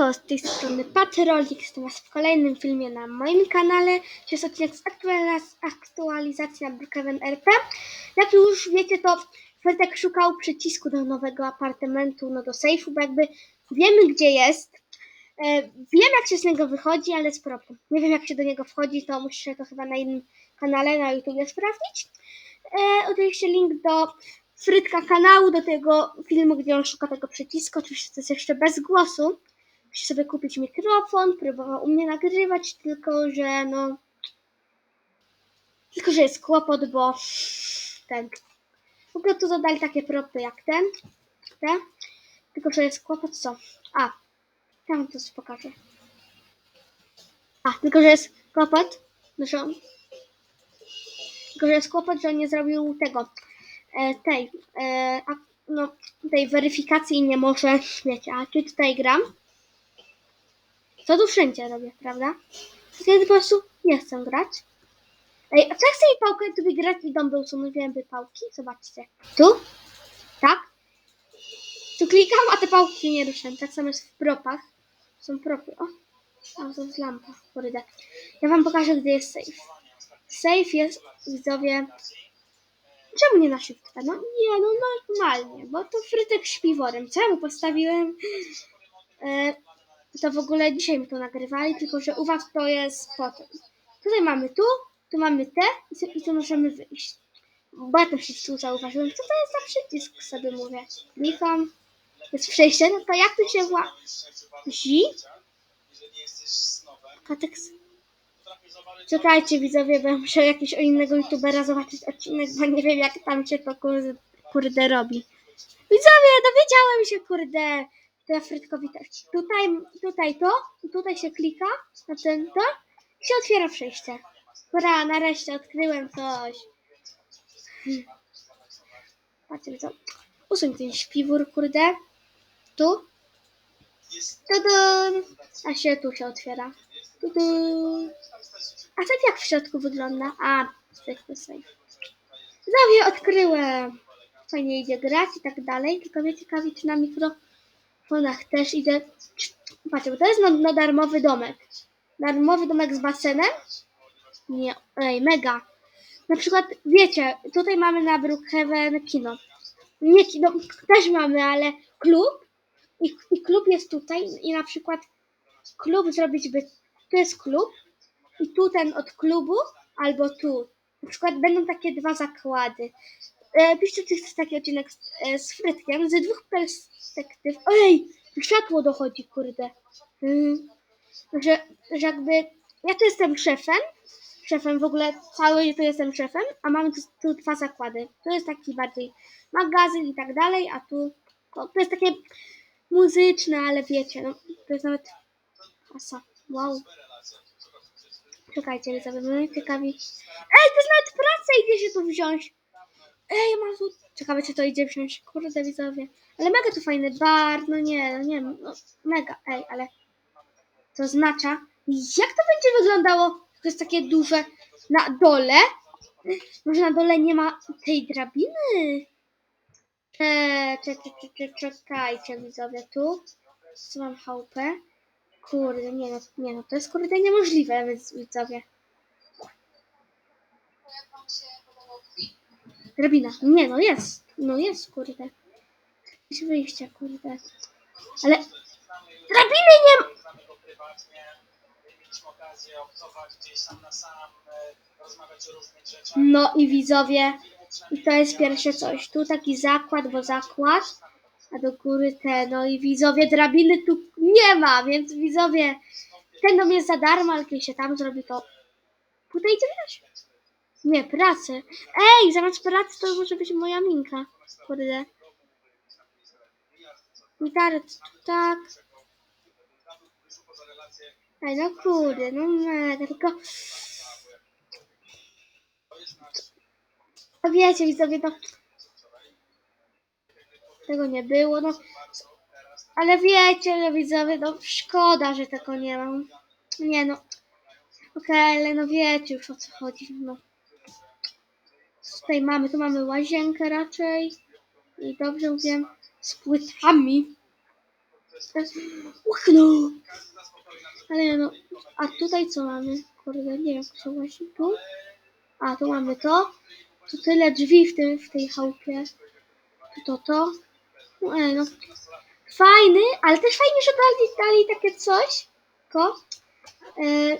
Siemanko, z tej strony Patrolik, jestem was w kolejnym filmie na moim kanale. To jest odcinek z aktualiz- aktualizacji na Brookhaven RP. Jak już wiecie, to Fredek szukał przycisku do nowego apartamentu, no do sejfu, bo jakby wiemy gdzie jest. E, wiem jak się z niego wychodzi, ale jest problem. Nie wiem jak się do niego wchodzi, to muszę to chyba na innym kanale na YouTubie sprawdzić. Oczywiście link do Frytka kanału, do tego filmu, gdzie on szuka tego przycisku. Oczywiście to jest jeszcze bez głosu. Musi sobie kupić mikrofon, próbował u mnie nagrywać, tylko że no. Tylko, że jest kłopot, bo ten. W ogóle tu dodali takie propy jak ten. Te. Tylko, że jest kłopot co? A, tam to coś pokażę. A, tylko, że jest kłopot, że tylko, że jest kłopot, że nie zrobił tego, e, tej, e, a, no, tej weryfikacji nie może, wiecie, a czy tutaj gram? To tu wszędzie robię, prawda? Wtedy po prostu nie chcę grać. Ej, a co jak sobie pałkę tu grać i dom był mówiłem by pałki? Zobaczcie. Tu? Tak? Tu klikam, a te pałki nie ruszają. Tak samo jest w propach. Są propy. O, a to jest lampa. Kurde. Ja wam pokażę, gdzie jest safe. Safe jest, widzowie... Czemu nie na shift? No nie, no normalnie, bo to frytek śpiworem. Co ja mu postawiłem? E, to w ogóle dzisiaj mi to nagrywali, tylko że u was to jest potem. Tutaj mamy tu, tu mamy te i tu- możemy wyjść. Bo ja też tu zauważyłem, co to jest za przycisk, sobie mówię. Klikam, jest przejście, no to jak tu się wła... Zi? Kateks. Czekajcie widzowie, bo ja muszę jakiegoś innego youtubera zobaczyć odcinek, bo nie wiem jak tam się to kurde, kurde robi. Widzowie, dowiedziałem się kurde. To ja Frytkowi też. Tutaj, tutaj to, tutaj się klika na ten to i się otwiera przejście. Dobra, nareszcie odkryłem coś. Patrzcie co. Usuń ten śpiwór, kurde. Tu. Tudun. A się tu się otwiera. Tudun. A tak jak w środku wygląda? A, zwykły safe. Znowu odkryłem. Fajnie idzie grać i tak dalej. Tylko mnie ciekawi, czy na mikrofonach też idzie. Patrzcie, bo to jest no, no darmowy domek. Darmowy domek z basenem. Nie, ej, mega. Na przykład, wiecie, tutaj mamy na Brookhaven kino. Nie kino, też mamy, ale klub. I, I klub jest tutaj. I na przykład klub zrobić by. Tu jest klub. I tu ten od klubu, albo tu. Na przykład będą takie dwa zakłady. Piszcie, czy jest taki odcinek z, e, z ze dwóch perspektyw. Ej, tu światło dochodzi, kurde. Mm. Że, że jakby, ja tu jestem szefem, szefem w ogóle, cały tu jestem szefem, a mamy tu, tu dwa zakłady. Tu jest taki bardziej magazyn i tak dalej, a tu, to, to jest takie muzyczne, ale wiecie, no, to jest nawet asa. Wow. Czekajcie, my ciekawi. Ej, to jest nawet praca, idzie się tu wziąć. Ej, mam tu... Ciekawe, czy to idzie wziąć. Kurde, widzowie. Ale mega tu fajny bar, no nie, no nie, no mega. Ej, ale to oznacza, jak to będzie wyglądało? To jest takie duże na dole. Może na dole nie ma tej drabiny? Cze, czekajcie, widzowie, tu. Co mam chałupę? Kurde, nie no, nie no, to jest kurde niemożliwe, widzowie. Drabina, nie no, jest, no jest, kurde. Jest wyjście, kurde. Ale drabiny nie ma! No i widzowie, i to jest pierwsze coś. Tu taki zakład, bo zakład, a do góry te, no i widzowie, drabiny tu nie ma, więc widzowie, ten dom jest za darmo, ale kiedy się tam zrobi, to tutaj idzie. Nie, pracę. Ej, zamiast pracy to może być moja minka. Kurde. Gitarę, tak. Ej, no kurde, no mega, tylko... No wiecie, widzowie, to... Tego nie było, no... Ale wiecie, no widzowie, no szkoda, że tego nie mam. Nie no. Okej, ale no wiecie już o co chodzi, no. Tutaj mamy, tu mamy łazienkę raczej. I dobrze mówię, z płytami. Uchnął! Ale no, a tutaj co mamy? Kurde, nie wiem, co właśnie tu. A, tu mamy to. Tu tyle drzwi w, tym, w tej chałupie. Tu to, to. No, ej, no. Fajny, ale też fajnie, że dali, dali takie coś. To. E,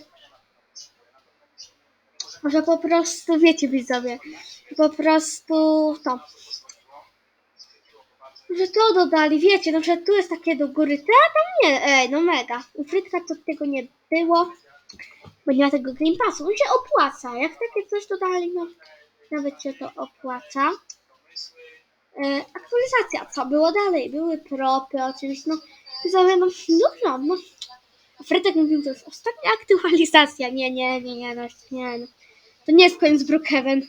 może po prostu, wiecie widzowie, po prostu to. Że to dodali, wiecie, no że tu jest takie do góry te, a tam nie, ej, no mega. U Frytka to tego nie było, bo nie ma tego Game Passu. On się opłaca, jak takie coś dodali, no nawet się to opłaca. E, aktualizacja, co było dalej? Były propy oczywiście, no widzowie, no dużo, no. A Frytek mówił, to jest ostatnia aktualizacja, nie, nie, nie, nie, no, nie, no. To nie jest koniec Brookhaven.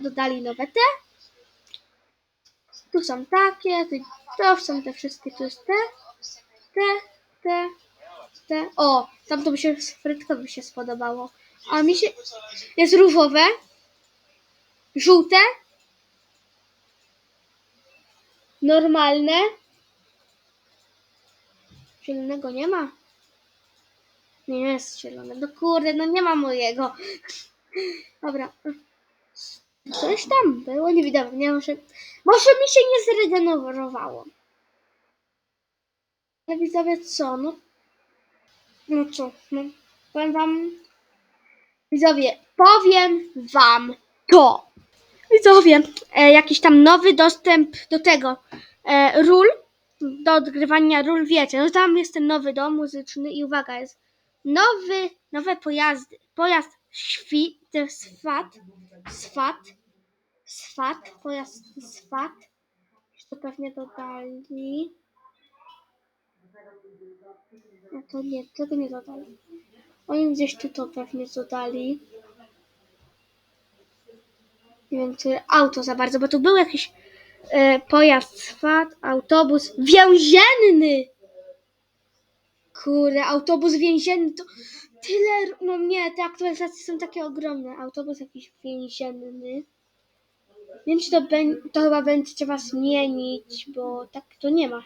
Dodali nowe te. Tu są takie, to są te wszystkie, tu jest te, te, te, te. O, tam to by się Frytkowi się spodobało. A mi się, jest różowe, żółte, normalne. Zielonego nie ma. Nie jest zielone. No kurde, no nie ma mojego. Dobra. Coś tam było, nie widać. Nie, może, może mi się nie zregenerowało. Ale widzowie co, no. No co, no. Powiem wam. Widzowie, powiem wam to. Widzowie, e, jakiś tam nowy dostęp do tego. E, ról. Do odgrywania ról, wiecie, no tam jest ten nowy dom muzyczny i uwaga, jest nowy, nowe pojazdy. Pojazd świ, to jest swat, swat, swat, pojazd swat. To pewnie dodali. A to nie, tego nie dodali. Oni gdzieś tu to pewnie dodali. Nie wiem, czy auto za bardzo, bo tu był jakiś e, pojazd swat, autobus więzienny. Kurde, autobus więzienny to tyle. No nie, te aktualizacje są takie ogromne. Autobus jakiś więzienny. Nie wiem, czy to, to chyba będzie trzeba zmienić, bo tak to nie ma.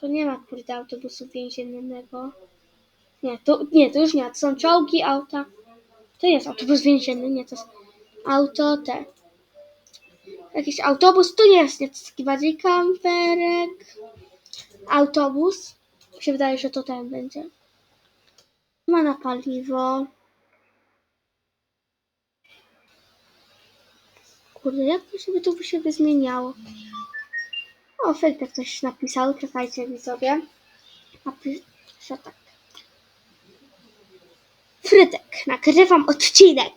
To nie ma, kurde, autobusu więziennego. Nie, to, nie, to już nie. To są czołgi, auta. To nie jest autobus więzienny, nie, to jest auto te. Jakiś autobus, to nie jest, nie, to jest taki bardziej kamperek. Autobus. Mi się wydaje, że to ten będzie. Ma na paliwo. Kurde, jak to sobie to by się zmieniało? O, Felipe ktoś napisał, czekajcie widzowie. Napiszę tak. Frytek, nagrywam odcinek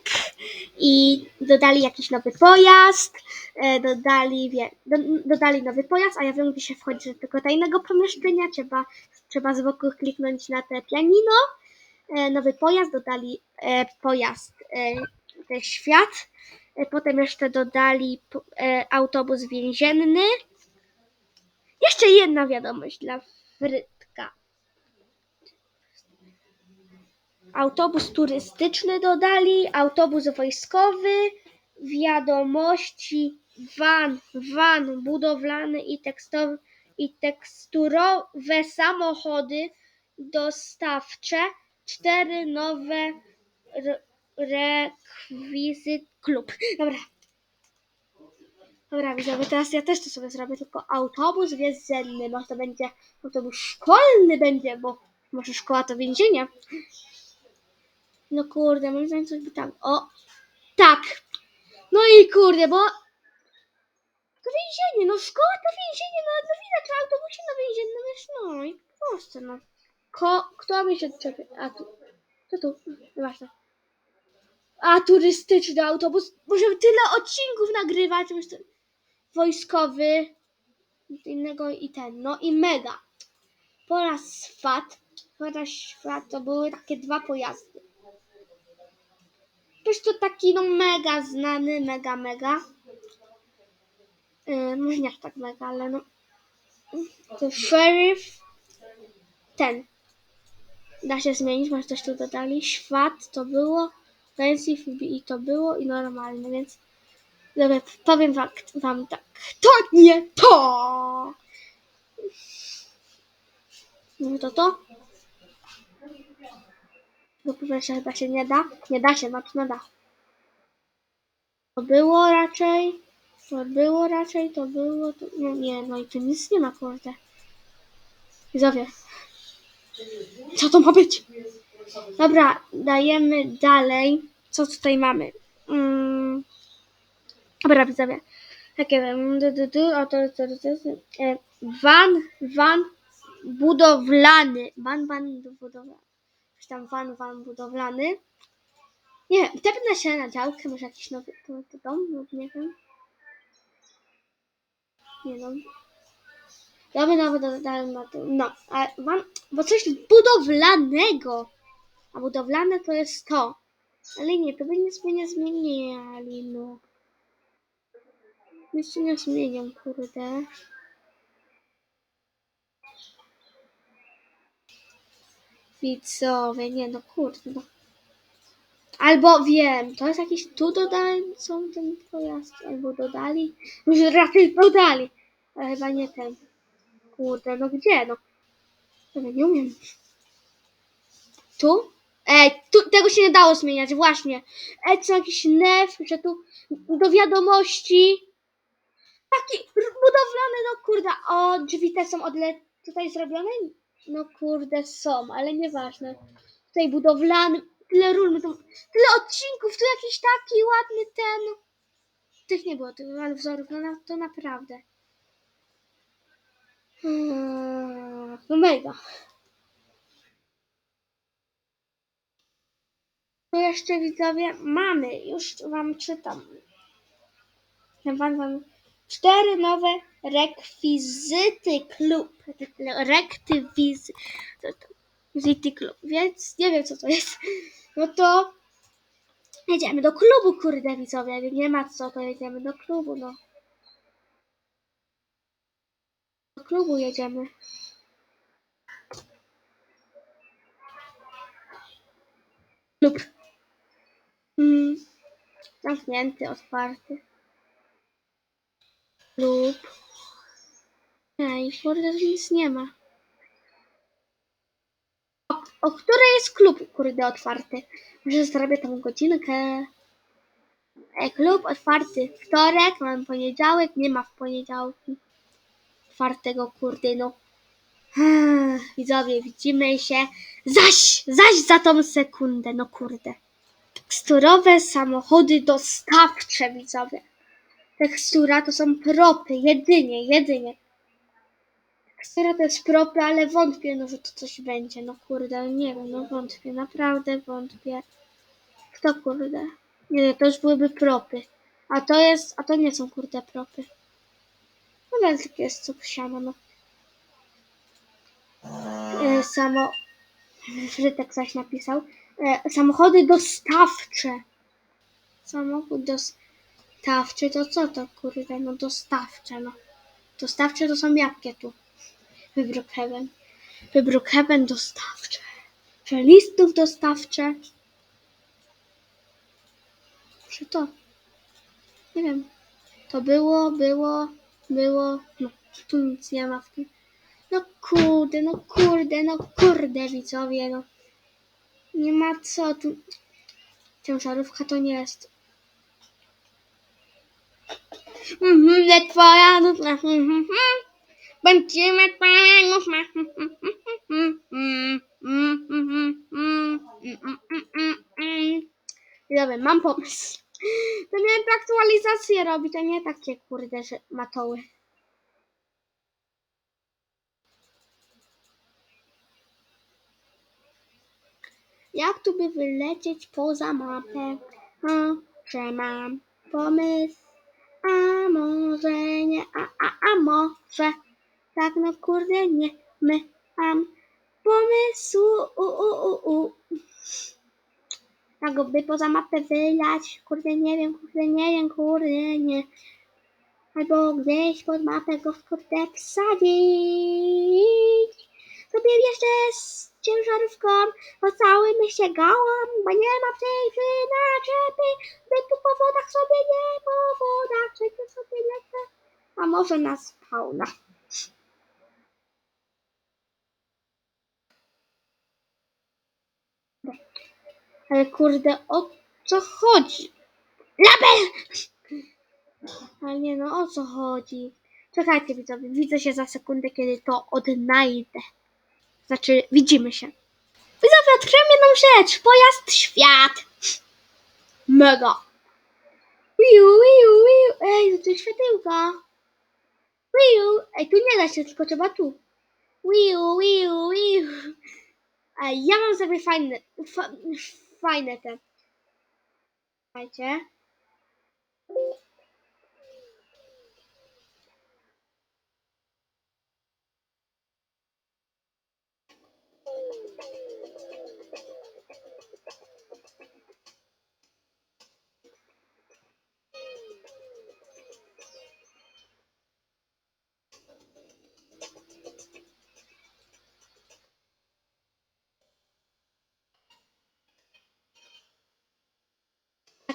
i dodali jakiś nowy pojazd, e, dodali, wie, do, dodali nowy pojazd, a ja wiem, gdzie się wchodzi do tego tajnego pomieszczenia, trzeba, trzeba z boku kliknąć na te pianino, e, nowy pojazd, dodali e, pojazd, e, ten świat, potem jeszcze dodali autobus więzienny. Jeszcze jedna wiadomość dla Frytka. Autobus turystyczny dodali, autobus wojskowy, wiadomości, van, van budowlany i, tekstowy, i teksturowe samochody dostawcze, cztery nowe re- rekwizyt klub. Dobra. Dobra, widzowie, teraz ja też to sobie zrobię, tylko autobus więzienny, może to będzie autobus szkolny będzie, bo może szkoła to więzienie. No kurde, moim zdaniem coś by tam. O! Tak! No i kurde, bo. To więzienie, no szkoła to więzienie, no to widać, że autobusie na więziennym no i w no. Ko, kto mi się czepia? A tu. To tu, nieważne. A turystyczny autobus. Możemy tyle odcinków nagrywać. Wojskowy. Innego i ten. No i mega. Pora swat. Pora świat to były takie dwa pojazdy. Też to taki no mega znany, mega, mega. Nie aż tak mega, ale no. To sheriff. Ten. Da się zmienić, może coś tu dodali. Świat to było. Fancy i to było i normalne, więc. Dobra, powiem wam, wam tak. To nie to! No to to. Bo powiesz, chyba się nie da. Nie da się, znaczy nie da. To było raczej. To było raczej, to było. To... No nie, no i tu nic nie ma, kurde. Widzowie. Co to ma być? Dobra, dajemy dalej. Co tutaj mamy? Mm. Dobra, widzowie. Takie van, van budowlany. Van, van budowlany. Czy tam van, van budowlany. Nie wiem, tepnę się na działkę, może jakiś nowy dom, nie wiem. Nie no. Nowy, nowy, nowy, nowy, nowy, no, a van, bo coś budowlanego. A budowlane to jest to. Ale nie, to by nic nie zmieniali, no. Nic nie zmienią, kurde. Widzowie, nie no, kurde, no. Albo wiem, to jest jakiś, tu dodali, są ten pojazd, albo dodali, może raczej dodali, ale chyba nie ten. Kurde, no gdzie, no? Dobra, nie umiem. Tu? Ej, tu, tego się nie dało zmieniać, właśnie. Ej, co jakiś nef, że tu do wiadomości. Taki budowlany, no kurde. O, drzwi te są odle... tutaj zrobione? No kurde, są, ale nieważne. Tutaj budowlany, tyle ról, tyle odcinków, tu jakiś taki ładny ten. Tych nie było, tych wzorów, no na, to naprawdę. Hmm, no mega. To jeszcze widzowie mamy, już wam czytam. Wam, wam, cztery nowe rekwizyty klub. Rekwizyty klub, więc nie wiem co to jest. No to jedziemy do klubu, kurde widzowie. Nie ma co, to jedziemy do klubu, no. Do klubu jedziemy. Klub. Mm. Zamknięty, otwarty. Lub. Ej, kurde, tu nic nie ma. O, o której jest klub, kurde, otwarty? Może zrobię tą godzinkę. Ej, klub otwarty wtorek, mam poniedziałek, nie ma w poniedziałki. Czwartego, kurde, no. Widzowie, widzimy się zaś, zaś za tą sekundę, no kurde. Teksturowe samochody dostawcze, widzowie. Tekstura to są propy, jedynie, jedynie. Tekstura to jest propy, ale wątpię, no, że to coś będzie. No kurde, nie wiem, no wątpię, naprawdę wątpię. W to kurde. Nie, to już byłyby propy. A to jest, a to nie są kurde propy. No takie jest cuk siano, no. E, samo... Żytek zaś napisał. E, samochody dostawcze. Samochód dostawczy to co to kurde, no dostawcze, no. Dostawcze to są jakie tu? Wybrookhaven. Wybrookhaven dostawcze. Że listów dostawcze. Czy to? Nie wiem. To było, było, było, no Tuncja ma w tym. No kurde, no kurde, no kurde widzowie, no. Nie ma co tu. Ciężarówka to nie jest. Mhm, mhm, mhm. Będziemy pojazdów. Będziemy pojazdów. Dobra, mam pomysł. To nie te aktualizacje robi, to nie takie kurde, że matoły. Jak tu by wylecieć poza mapę? O, że mam pomysł. A może nie, a, a, a może. Tak no kurde nie, my mam pomysłu. U, u, u, u. Tak by poza mapę wylać. Kurde nie wiem, kurde nie wiem, kurde nie. Albo gdzieś pod mapę go kurde wsadzić. Sobie jeszcze z ciężarówką po całym mieście gałam, bo nie ma w tej naczepy, by tu po wodach sobie nie, po wodach, tu sobie lecę, a może na spawna. Ale kurde, o co chodzi? Label! Ale nie no, o co chodzi? Czekajcie widzowie, widzę się za sekundę, kiedy to odnajdę. Znaczy, widzimy się. Widzowie, odkryłem jedną rzecz. Pojazd świat. Mega. Wiu, wiu, wiu. Ej, to jest światełka. Wiu. Ej, tu nie da się, tylko trzeba tu. Wiu, wiu, wiu. Ej, ja mam sobie fajne, fa, fajne te. Słuchajcie.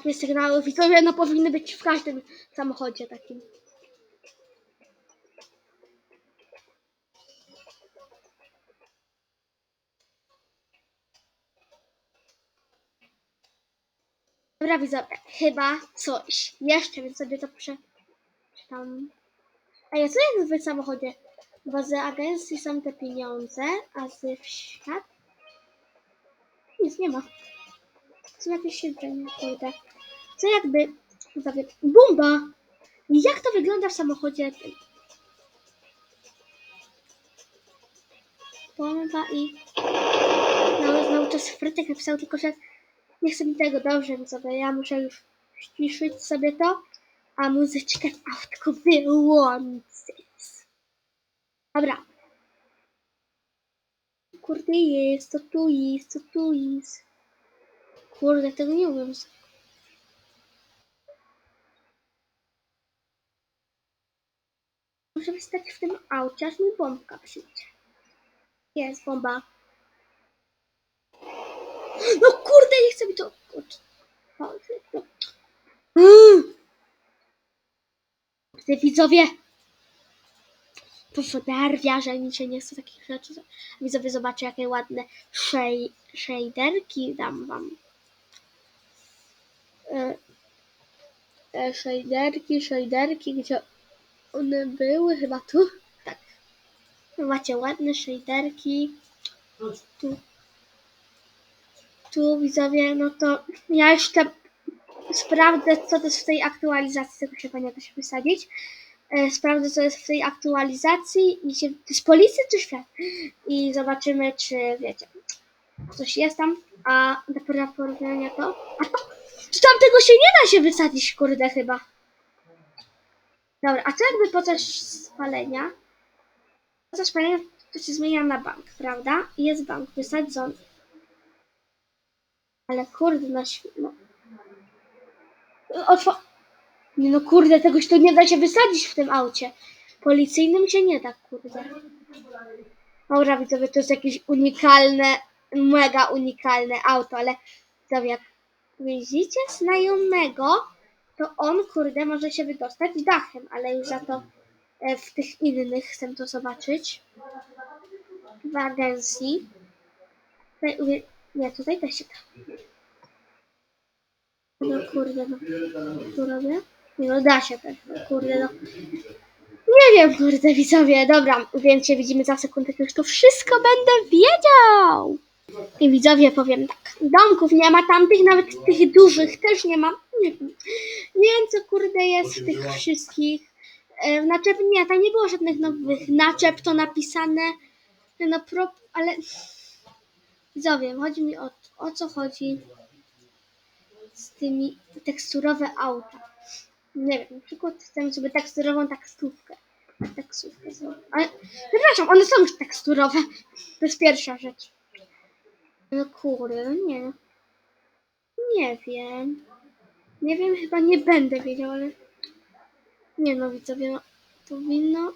Takie sygnały widzowie no powinny być w każdym samochodzie takim. Dobra widzowie, chyba coś jeszcze, więc sobie to przeczytam. A ja co jest w samochodzie? Bo z agencji są te pieniądze, a z świat nic nie ma. Są jakieś siedzenie, kurde. Co jakby... Bomba! Jak to wygląda w samochodzie? Bomba i... No, znowu czas Frytek napisał, tylko że nie chcę mi tego dobrze, więc sobie ja muszę już ściszyć sobie to, a muzyczkę w autku wyłączyć. Dobra. Kurde jest, to tu jest, to tu jest. Kurde, tego nie umiem. Muszę wystać w tym aucie, aż mi bombka przyjdzie. Jest bomba. No kurde, nie chce mi to... No. Mm. Ty widzowie! Że mi się nie chce takich rzeczy. Widzowie, zobaczcie, jakie ładne shade- shaderki dam wam. E, e, shaderki, shaderki, gdzie one były? Chyba tu? Tak. No Macie ładne shaderki. Tu. Tu widzowie, no to ja jeszcze sprawdzę, co to jest w tej aktualizacji, tego się da się wysadzić. E, Sprawdzę, co jest w tej aktualizacji i się, to jest policja czy świat? I zobaczymy, czy wiecie, coś jest tam, a do porównania to, a to, to tam tego się nie da się wysadzić, kurde, chyba. Dobra, a co jakby podczas spalenia? Podczas spalenia to się zmienia na bank, prawda? I jest bank wysadzony. Ale kurde, na świetno. Otwo... Nie no kurde, tegoś tu nie da się wysadzić w tym aucie. Policyjnym się nie da, kurde. Dobra, widzowie, to jest jakieś unikalne, mega unikalne auto, ale widzowie, jak widzicie znajomego, to on, kurde, może się wydostać dachem, ale już za to e, w tych innych chcę to zobaczyć. W agencji. Tutaj, nie, tutaj też się da. No kurde, no. Tu robię? Nie no, da się też, no, kurde, no. Nie wiem, kurde, widzowie, dobra, więc się widzimy za sekundę, już to wszystko będę wiedział. I widzowie, powiem tak, domków nie ma tamtych, nawet tych dużych też nie ma. Nie wiem, nie wiem co kurde jest w tych wszystkich. E, naczep, nie, tam nie było żadnych nowych naczep, to napisane, no pro, ale widzowie, chodzi mi o, o co chodzi z tymi teksturowe auta. Nie wiem, na przykład chcę sobie teksturową taksówkę. Taksówkę. Ale, przepraszam, one są już teksturowe. To jest pierwsza rzecz. No kurde, nie. Nie wiem. Nie wiem, chyba nie będę wiedział, ale... Nie no, widzowie, no, powinno...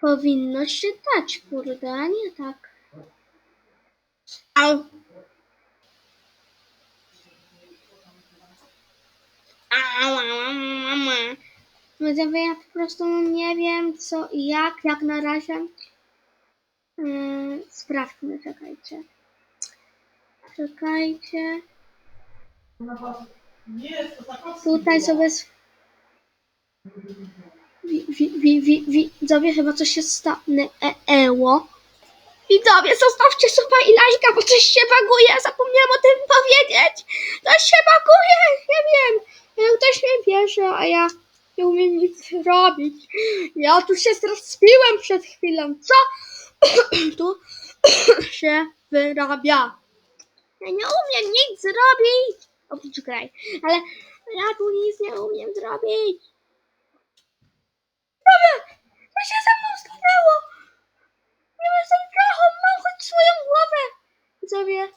Powinno się dać, kurde, a nie tak. Au. Widzowie, ja po prostu nie wiem co i jak, jak na razie. Yy, sprawdźmy, czekajcie. Czekajcie. To Zakowski Tutaj sobie... s- Wi, wi, wi, wi, widzowie, chyba coś się stało. E, eło. Widzowie, zostawcie suba i lajka, bo coś się baguje. Zapomniałam o tym powiedzieć. Coś się baguje. Nie wiem. Ja Ktoś mnie bierze, a ja nie umiem nic robić. Ja tu się zrespiłem przed chwilą. Co tu się wyrabia? Ja nie umiem nic zrobić. Oprócz graj. Ale ja tu nic nie umiem zrobić. Dobra, co się ze mną stanęło? Nie jestem trochę, mam choć swoją głowę. Widzowie,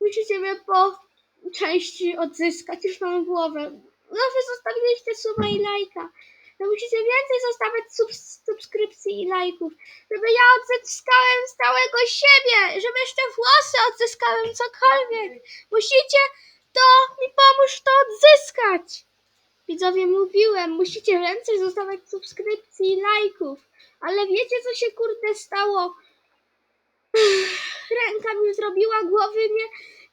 musicie mnie po części odzyskać, już mam głowę. Wy zostawiliście suba i lajka. To musicie więcej zostawiać subs- subskrypcji i lajków, żeby ja odzyskałem całego siebie, żeby jeszcze włosy odzyskałem, cokolwiek. Musicie to mi pomóż to odzyskać. Widzowie, mówiłem, musicie więcej zostawiać subskrypcji i lajków. Ale wiecie, co się kurde stało? Ręka mi zrobiła, głowy mnie,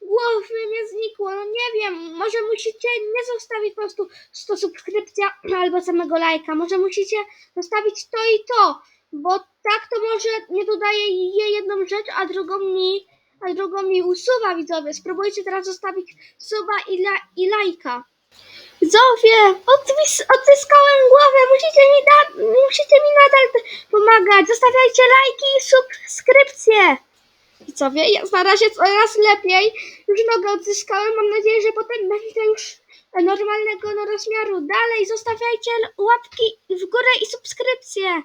głowy mnie znikło. No nie wiem, może musicie nie zostawić po prostu 100 subskrypcja albo samego lajka. Może musicie zostawić to i to, bo tak to może nie dodaje jej jedną rzecz, a drugą mi, a drugą mi usuwa, widzowie. Spróbujcie teraz zostawić suba i, la, i lajka. Widzowie, odwis- odzyskałem głowę, musicie mi, da- musicie mi nadal pomagać. Zostawiajcie lajki i subskrypcje. Widzowie, jest na razie coraz lepiej. Już nogę odzyskałem, mam nadzieję, że potem będę już normalnego no, rozmiaru. Dalej, zostawiajcie łapki w górę i subskrypcje.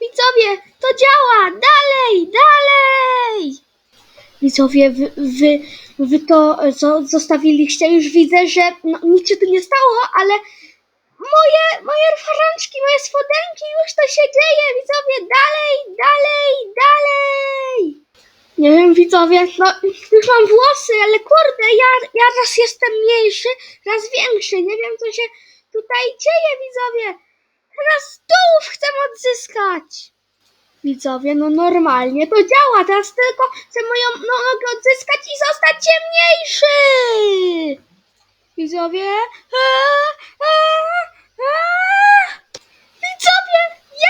Widzowie, to działa! Dalej, dalej! Widzowie, wy, wy, wy to zo- zostawiliście. Już widzę, że no, nic się tu nie stało, ale moje, moje rączki, moje spodenki, już to się dzieje. Widzowie, dalej. Nie wiem, widzowie, no już mam włosy, ale kurde, ja, ja raz jestem mniejszy, raz większy. Nie wiem, co się tutaj dzieje, widzowie. Teraz tułów chcę odzyskać. Widzowie, no normalnie to działa. Teraz tylko chcę moją no, nogę odzyskać i zostać ciemniejszy. Widzowie. Eee, eee, eee. Widzowie,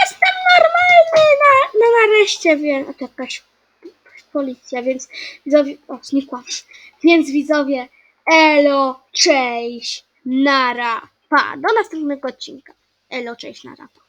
jestem normalny. Na, no nareszcie wiem. A to policja, więc widzowie. O, znikła. Więc widzowie. Elo, cześć, nara, pa. Do następnego odcinka. Elo, cześć, nara, pa.